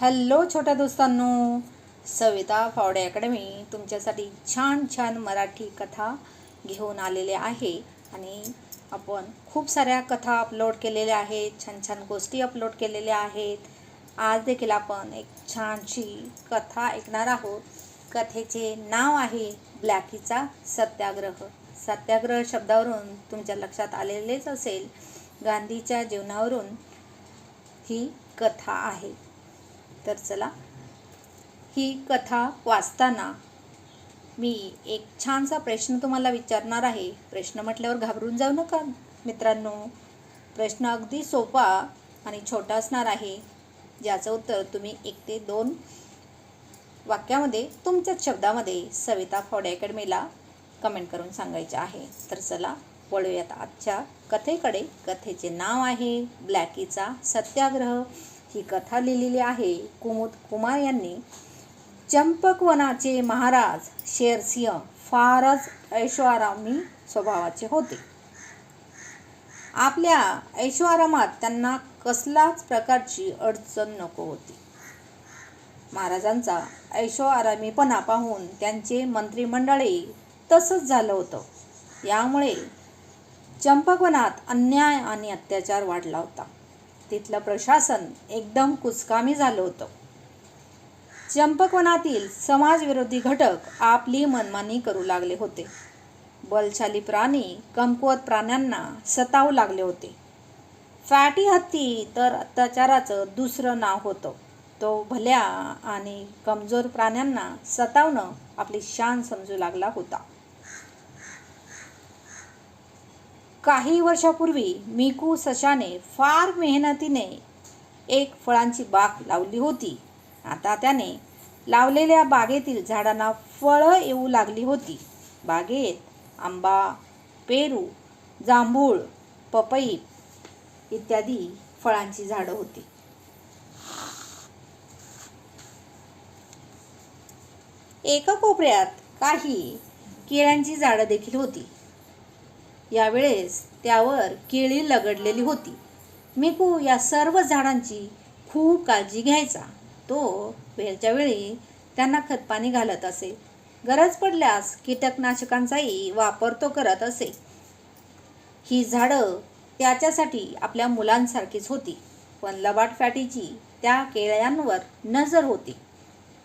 Hello छोट्या दोस्तांनो. सविता फावडे academy तुमच्यासाठी छान छान मराठी कथा घेऊन आलेले आहे आणि आपण खूप साऱ्या कथा अपलोड केलेल्या आहेत छान छान गोष्टी अपलोड केलेल्या आहेत. आज देखील आपण एक छानशी कथा ऐकणार आहोत. कथेचे नाव आहे ब्लॅकीचा सत्याग्रह. सत्याग्रह शब्दावरून तुमच्या लक्षात आलेलेच असेल. गांधीच्या जीवनावरून ही कथा आहे. तर चला ही कथा वाचताना मी एक छानसा प्रश्न तुम्हाला विचारणार आहे. प्रश्न म्हटल्यावर घाबरून जाऊ नका मित्रांनो. प्रश्न अगदी सोपा आणि छोटा असणार आहे. ज्याचं उत्तर तुम्ही एक ते दोन वाक्यामध्ये तुमच्याच शब्दामध्ये सविता फॉडे अकॅडमीला कमेंट करून सांगायचे आहे. तर चला वळूयात आजच्या कथेकडे. कथेचे नाव आहे ब्लॅकीचा सत्याग्रह. ही कथा लिहिलेली आहे कुमुद कुमार यांनी. चंपकवनाचे महाराज शेरसिंह फारच ऐश्वारामी स्वभावाचे होते. आपल्या ऐश्वारामात त्यांना कसलाच प्रकारची अडचण नको होती. महाराजांचा ऐश्वारामीपणा पाहून त्यांचे मंत्रिमंडळे तसंच झालं होतं. यामुळे चंपकवनात अन्याय आणि अत्याचार वाढला होता. तिथलं प्रशासन एकदम कुचकामी झालं होतं. चंपकवनातील समाजविरोधी घटक आपली मनमानी करू लागले होते. बलशाली प्राणी कमकुवत प्राण्यांना सतावू लागले होते. फॅटी हत्ती तर अत्याचाराचं दुसरं नाव होतं. तो भल्या आणि कमजोर प्राण्यांना सतावणं आपली शान समजू लागला होता. काही वर्षापूर्वी मिकू सशाने फार मेहनतीने एक फळांची बाग लावली होती. आता त्याने लावलेल्या बागेतील झाडांना फळं येऊ लागली होती. बागेत आंबा पेरू जांभूळ पपई इत्यादी फळांची झाडं होती. एका कोपऱ्यात काही केळ्यांची झाडं देखील होती. यावेळेस त्यावर केळी लगडलेली होती. मिकू या सर्व झाडांची खूप काळजी घ्यायचा. तो वेळच्या वेळी त्यांना खतपाणी घालत असे. गरज पडल्यास कीटकनाशकांचाही वापर तो करत असे. ही झाडं त्याच्यासाठी आपल्या मुलांसारखीच होती पण लबाट फॅटीची त्या केळ्यांवर नजर होती.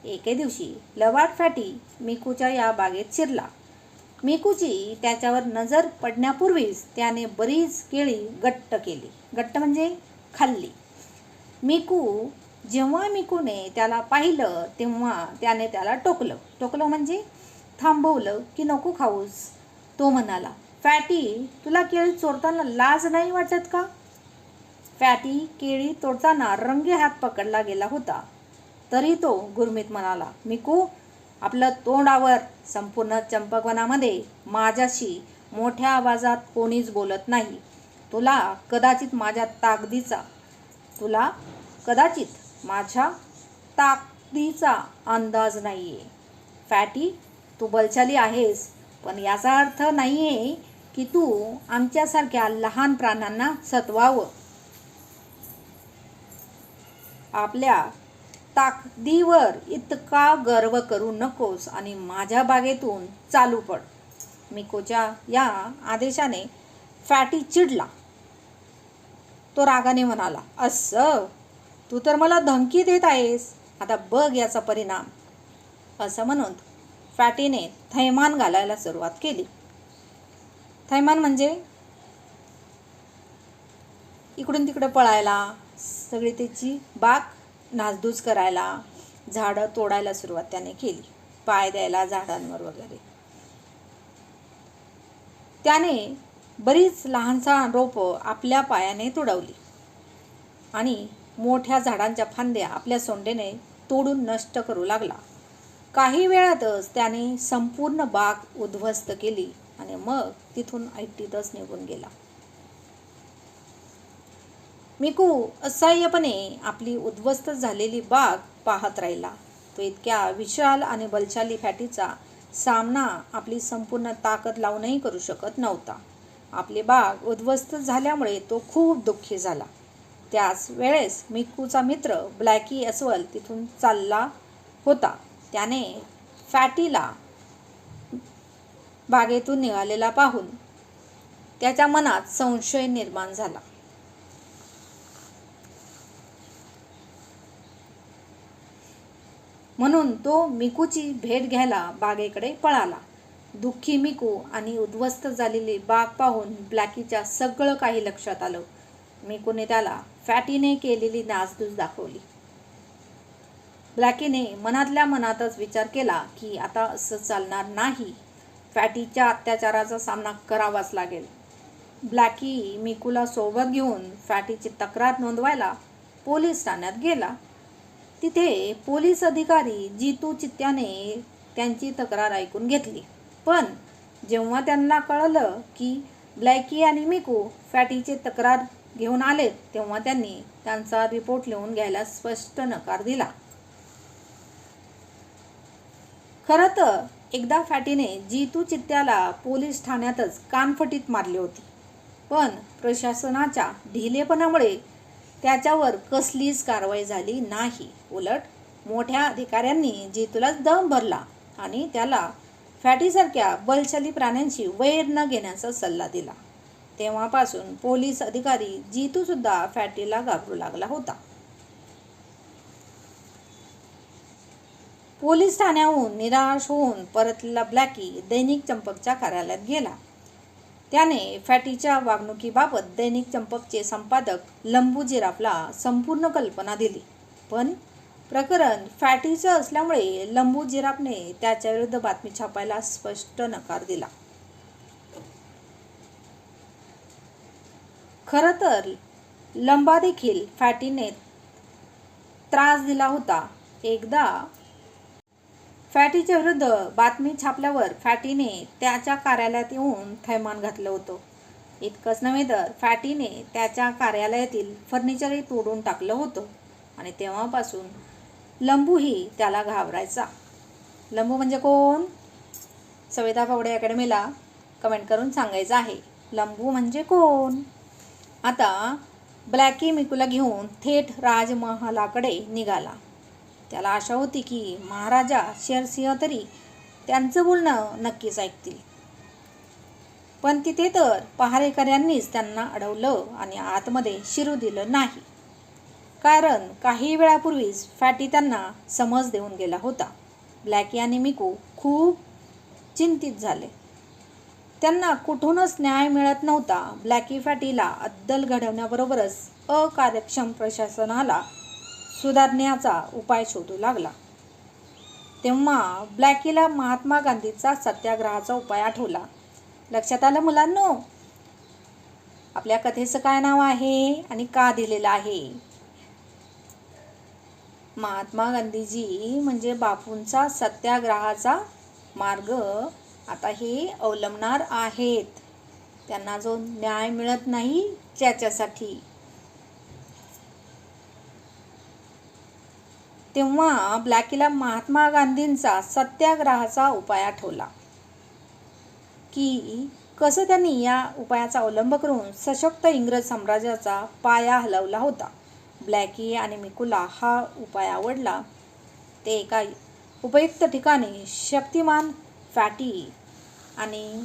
एके दिवशी लबाट फॅटी मिकूच्या या बागेत शिरला. मेकूची त्याच्यावर नजर पडण्यापूर्वीच त्याने बरीच केळी गट्ट केली. गट्ट म्हणजे खाल्ली. मिकू जेव्हा मिकूने त्याला पाहिलं तेव्हा त्याने त्याला टोकलं. टोकलं म्हणजे थांबवलं की नको खाऊस. तो म्हणाला फॅटी तुला केळी चोरताना लाज नाही वाटत का? फॅटी केळी तोडताना रंगे हात पकडला गेला होता. तरी तो गुरमीत म्हणाला मिकू आपलं तोंडावर संपूर्ण चंपकवनामध्ये माझ्याशी मोठ्या आवाजात कोणीच बोलत नाही. तुला कदाचित माझ्या ताकदीचा तुला कदाचित माझ्या ताकदीचा अंदाज नाही आहे फॅटी तू बलशाली आहेस पण याचा अर्थ नाही आहे की तू आमच्यासारख्या लहान प्राण्यांना सतवावं. आपल्या ताकदीवर इतका गर्व करू नकोस आणि माझ्या बागेतून चालू पड. मिकोच्या या आदेशाने फॅटी चिडला. तो रागाने म्हणाला असं? तू तर मला धमकी देत आहेस. आता बघ याचा परिणाम. असं म्हणून फॅटीने थैमान घालायला सुरुवात केली. थैमान म्हणजे इकडून तिकडं पळायला सगळी त्याची बाग नासधूस करायला झाडं तोडायला सुरुवात त्याने केली. पाय द्यायला झाडांवर वगैरे. त्याने बरीच लहानसा रोपं आपल्या पायाने तुडवली. आणि मोठ्या झाडांच्या फांद्या आपल्या सोंडेने तोडून नष्ट करू लागला. काही वेळातच त्याने संपूर्ण बाग उद्ध्वस्त केली आणि मग तिथून ऐटीतच निघून गेला. मिकू असह्यपणे आपली उद्ध्वस्त झालेली बाग पाहत राहिला. तो इतक्या विशाल आणि बलशाली फॅटीचा सामना आपली संपूर्ण ताकद लावूनही करू शकत नव्हता. आपली बाग उद्ध्वस्त झाल्यामुळे तो खूप दुःखी झाला. त्याच वेळेस मिकूचा मित्र ब्लॅकी अस्वल तिथून चालला होता. त्याने फॅटीला बागेतून निघालेला पाहून त्याच्या मनात संशय निर्माण झाला. म्हणून तो मिकूची भेट घ्यायला बागेकडे पळाला. दुःखी मिकू आणि उद्ध्वस्त झालेली बाग पाहून ब्लॅकीच्या सगळं काही लक्षात आलं. मिकूने त्याला फॅटीने केलेली नासधूस दाखवली. ब्लॅकीने मनातल्या मनातच विचार केला की आता असं चालणार नाही. फॅटीच्या अत्याचाराचा सामना करावाच लागेल. ब्लॅकी मिकूला सोबत घेऊन फॅटीची तक्रार नोंदवायला पोलीस ठाण्यात गेला. तिथे पोलीस अधिकारी जितू चित्त्याने त्यांची तक्रार ऐकून घेतली. पण जेव्हा त्यांना कळलं की ब्लॅकी आणि मिकू फॅटीचे तक्रार घेऊन आले तेव्हा त्यांनी त्यांचा रिपोर्ट लिहून घ्यायला स्पष्ट नकार दिला. खरं तर एकदा फॅटीने जितू चित्त्याला पोलीस ठाण्यातच कानफटीत मारली होती. पण प्रशासनाच्या ढिलेपणामुळे त्याच्यावर कसलीच कारवाई झाली नाही. उलट मोठ्या अधिकाऱ्यांनी जितूलाच दम भरला आणि त्याला फॅटीसारख्या बलशाली प्राण्यांशी वैर न घेण्याचा सल्ला दिला. तेव्हापासून पोलीस अधिकारी जितूसुद्धा फॅटीला घाबरू लागला होता. पोलीस ठाण्याहून निराश होऊन परतलेला ब्लॅकी दैनिक चंपकच्या कार्यालयात गेला. त्याने फॅटीच्या वागणुकीबाबत दैनिक चंपकचे संपादक लंबू जिराफला संपूर्ण कल्पना दिली. पण प्रकरण फॅटीचं असल्यामुळे लंबू जिराफने त्याच्याविरुद्ध बातमी छापायला स्पष्ट नकार दिला. खरं तर लंबा देखील फॅटीने त्रास दिला होता. एकदा फॅटीच्या विरुद्ध बातमी छापल्यावर फॅटीने त्याच्या कार्यालयात येऊन थैमान घातलं होतं. इतकंच नव्हे तर फॅटीने त्याच्या कार्यालयातील फर्निचरही तोडून टाकलं होतं. आणि तेव्हापासून लंबूही त्याला घाबरायचा. लंबू म्हणजे कोण? सविता फावडे अकॅडमीला कमेंट करून सांगायचं आहे. लंबू म्हणजे कोण? आता ब्लॅकी मिकूला घेऊन थेट राजमहालाकडे निघाला. त्याला आशा होती की महाराजा शेरसिंह तरी त्यांचं बोलणं नक्कीच ऐकतील. पण तिथे तर पहारेकऱ्यांनीच त्यांना अडवलं आणि आतमध्ये शिरू दिलं नाही. कारण काही वेळापूर्वीच फॅटी त्यांना समज देऊन गेला होता. ब्लॅकी आणि मिकू खूप चिंतित झाले. त्यांना कुठूनच न्याय मिळत नव्हता. ब्लॅकी फॅटीला अद्दल घडवण्याबरोबरच अकार्यक्षम प्रशासनाला सुधारण्याचा उपाय शोधू लागला. तेव्हा ब्लॅकीला महात्मा गांधीचा सत्याग्रहाचा उपाय आठवला. लक्षात आलं मुलांनो? आपल्या कथेचं काय नाव आहे आणि का दिलेलं आहे? महात्मा गांधीजी म्हणजे बापूंचा सत्याग्रहाचा मार्ग आता हे अवलंबणार आहेत. त्यांना जो न्याय मिळत नाही त्याच्यासाठी तेव्हा ब्लॅकीला महात्मा गांधींचा सत्याग्रहाचा उपाय आठवला की कसं त्यांनी या उपायाचा अवलंब करून सशक्त इंग्रज साम्राज्याचा पाया हलवला होता. ब्लॅकी आणि मिकुला हा उपाय आवडला. ते एका उपयुक्त ठिकाणी शक्तिमान फॅटी आणि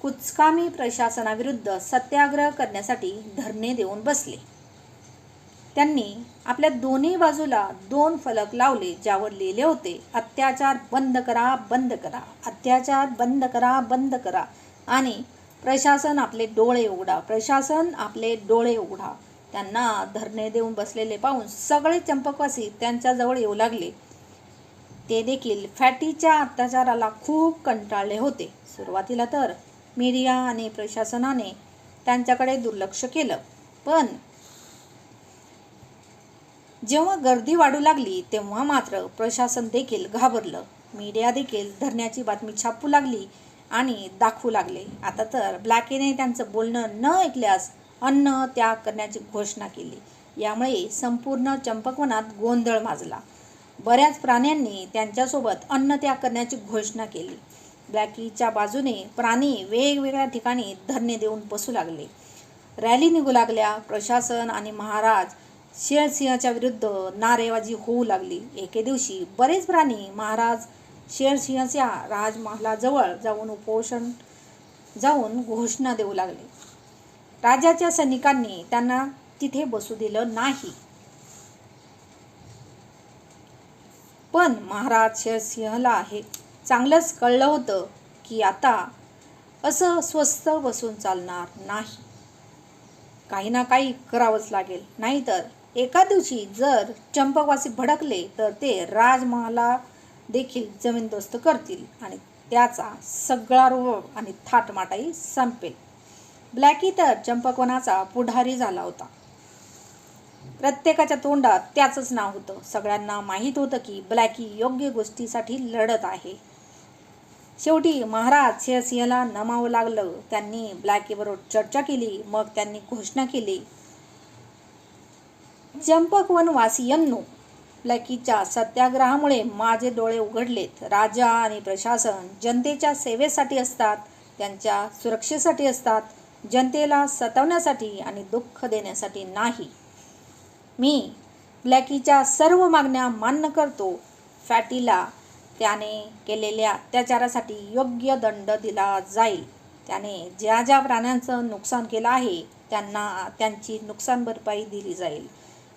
कुचकामी प्रशासनाविरुद्ध सत्याग्रह करण्यासाठी धरणे देऊन बसले. त्यांनी आपल्या दोन्ही बाजूला दोन फलक लावले ज्यावर लिहिले होते अत्याचार बंद करा बंद करा अत्याचार बंद करा बंद करा. आणि प्रशासन आपले डोळे उघडा प्रशासन आपले डोळे उघडा. त्यांना धरणे देऊन बसलेले पाहून सगळे चंपकवासी त्यांच्याजवळ येऊ लागले. ते देखील फॅटीच्या अत्याचाराला खूप कंटाळले होते. सुरुवातीला तर मीडिया आणि प्रशासनाने त्यांच्याकडे दुर्लक्ष केलं. पण जेव्हा गर्दी वाढू लागली तेव्हा मात्र प्रशासन देखील घाबरलं. मीडिया देखील धरण्याची बातमी छापू लागली आणि दाखवू लागले. आता तर ब्लॅकेने त्यांचं बोलणं न ऐकल्यास अन्न त्याग करण्याची घोषणा केली. यामुळे संपूर्ण चंपकवनात गोंधळ माजला. बऱ्याच प्राण्यांनी त्यांच्यासोबत अन्न त्याग करण्याची घोषणा केली. ब्लॅकीच्या बाजूने प्राणी वेगवेगळ्या ठिकाणी धरणे देऊन बसू लागले. रॅली निघू लागल्या. प्रशासन आणि महाराज शेरसिंहाच्या विरुद्ध नारेबाजी होऊ लागली. एके दिवशी बरेच प्राणी महाराज शेरसिंहाच्या राजमहालाजवळ जाऊन उपोषण जाऊन घोषणा देऊ लागले. राजाच्या सैनिकांनी त्यांना तिथे बसू दिलं नाही. पण महाराज शेरसिंहला हे चांगलंच कळलं होतं की आता असं स्वस्त बसून चालणार नाही. काही ना काही करावंच लागेल. नाहीतर एका दिवशी जर चंपकवासी भडकले तर ते राजमहाला देखील जमीनदोस्त करतील आणि त्याचा सगळा रोग आणि थाटमाटाही संपेल. ब्लॅकी तर चंपकवनाचा पुढारी झाला होता. प्रत्येकाच्या तोंडात त्याचंच नाव होतं. सगळ्यांना माहीत होतं की ब्लॅकी योग्य गोष्टीसाठी लढत आहे. शेवटी महाराज सिंहसिंहला नमावं लागलं. त्यांनी ब्लॅकीबरोबर चर्चा केली. मग त्यांनी घोषणा केली. चंपकवनवासियांनो ब्लॅकीच्या सत्याग्रहामुळे माझे डोळे उघडलेत. राजा आणि प्रशासन जनतेच्या सेवेसाठी असतात त्यांच्या सुरक्षेसाठी असतात जनतेला सतवण्यासाठी आणि दुःख देण्यासाठी नाही. मी ब्लॅकीच्या सर्व मागण्या मान्य करतो. फॅटीला त्याने केलेल्या अत्याचारासाठी योग्य दंड दिला जाईल. त्याने ज्या ज्या प्राण्यांचं नुकसान केलं आहे त्यांना त्यांची नुकसान भरपाई दिली जाईल.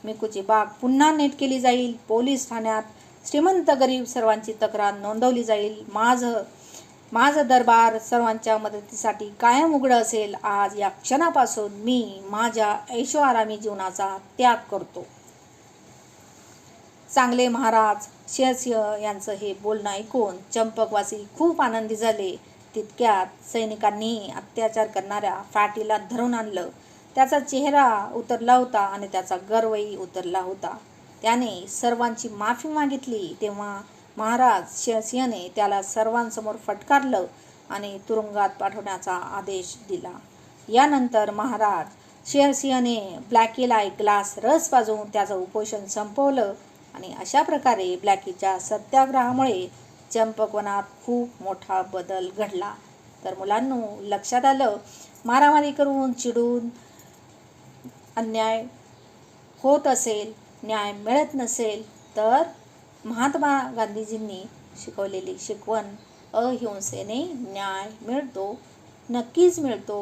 मिकूची बाग पुन्हा नीट केली जाईल. पोलीस ठाण्यात श्रीमंत गरीब सर्वांची तक्रार नोंदवली जाईल. माझं माझं दरबार सर्वांच्या मदतीसाठी कायम उघडं असेल. आज या क्षणापासून मी माझ्या ऐशोआरामी जीवनाचा त्याग करतो. चांगले महाराज शेरसिंह यांचं हे बोलणं ऐकून चंपकवासी खूप आनंदी झाले. तितक्यात सैनिकांनी अत्याचार करणाऱ्या फॅटीला धरून आणलं. त्याचा चेहरा उतरला होता आणि त्याचा गर्वही उतरला होता. त्याने सर्वांची माफी मागितली. तेव्हा महाराज शेरसिंहने त्याला सर्वांसमोर फटकारलं आणि तुरुंगात पाठवण्याचा आदेश दिला. यानंतर महाराज शेरसिंहने ब्लॅकीला एक ग्लास रस पाजवून त्याचं उपोषण संपवलं आणि अशा प्रकारे ब्लॅकीच्या सत्याग्रहामुळे चंपकवनात खूप मोठा बदल घडला. तर मुलांनो लक्षात आलं मारामारी करून चिडून अन्याय होत असेल न्याय मिळत नसेल तर महात्मा गांधीजींनी शिकवलेली शिकवण अहिंसेने न्याय मिळतो नक्कीच मिळतो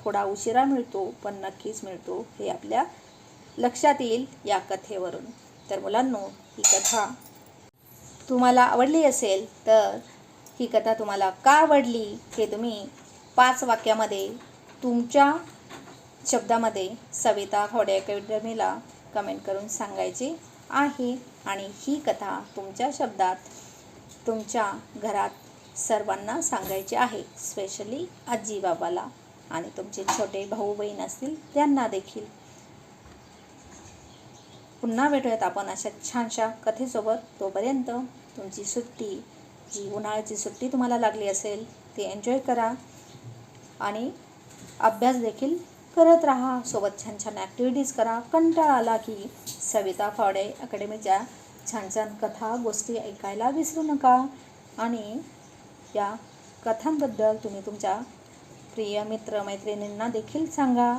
थोडा उशिरा मिळतो पण नक्कीच मिळतो हे आपल्या लक्षात येईल या कथेवरून. तर मुलांनो ही कथा तुम्हाला आवडली असेल तर ही कथा तुम्हाला का आवडली हे तुम्ही पाच वाक्यामध्ये तुमच्या शब्दामध्ये सविता होडे अकॅडमीला कमेंट करून सांगायचे आहे. आणि ही कथा तुमच्या शब्दात तुमच्या घरात सर्वांना सांगायची आहे. स्पेशली आजी बाबाला आणि तुमचे छोटे भाऊ बहीण असतील त्यांना देखील. पुन्हा भेटूयात आपण अशा छानशा कथेसोबत. तोपर्यंत तुमची सुट्टी जी उन्हाळ्याची सुट्टी तुम्हाला लागली असेल ती एन्जॉय करा. आणि अभ्यास देखील करत राहा. सोबत छान छान ॲक्टिव्हिटीज करा. कंटाळा आला की सविता फावडे अकॅडमीच्या छान छान कथा गोष्टी ऐकायला विसरू नका. आणि या कथांबद्दल तुम्ही तुमच्या प्रिय मित्र मैत्रिणींना देखील सांगा.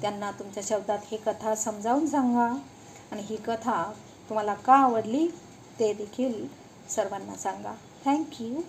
त्यांना तुमच्या शब्दात ही कथा समजावून सांगा. आणि ही कथा तुम्हाला का आवडली ते देखील सर्वांना सांगा. थँक्यू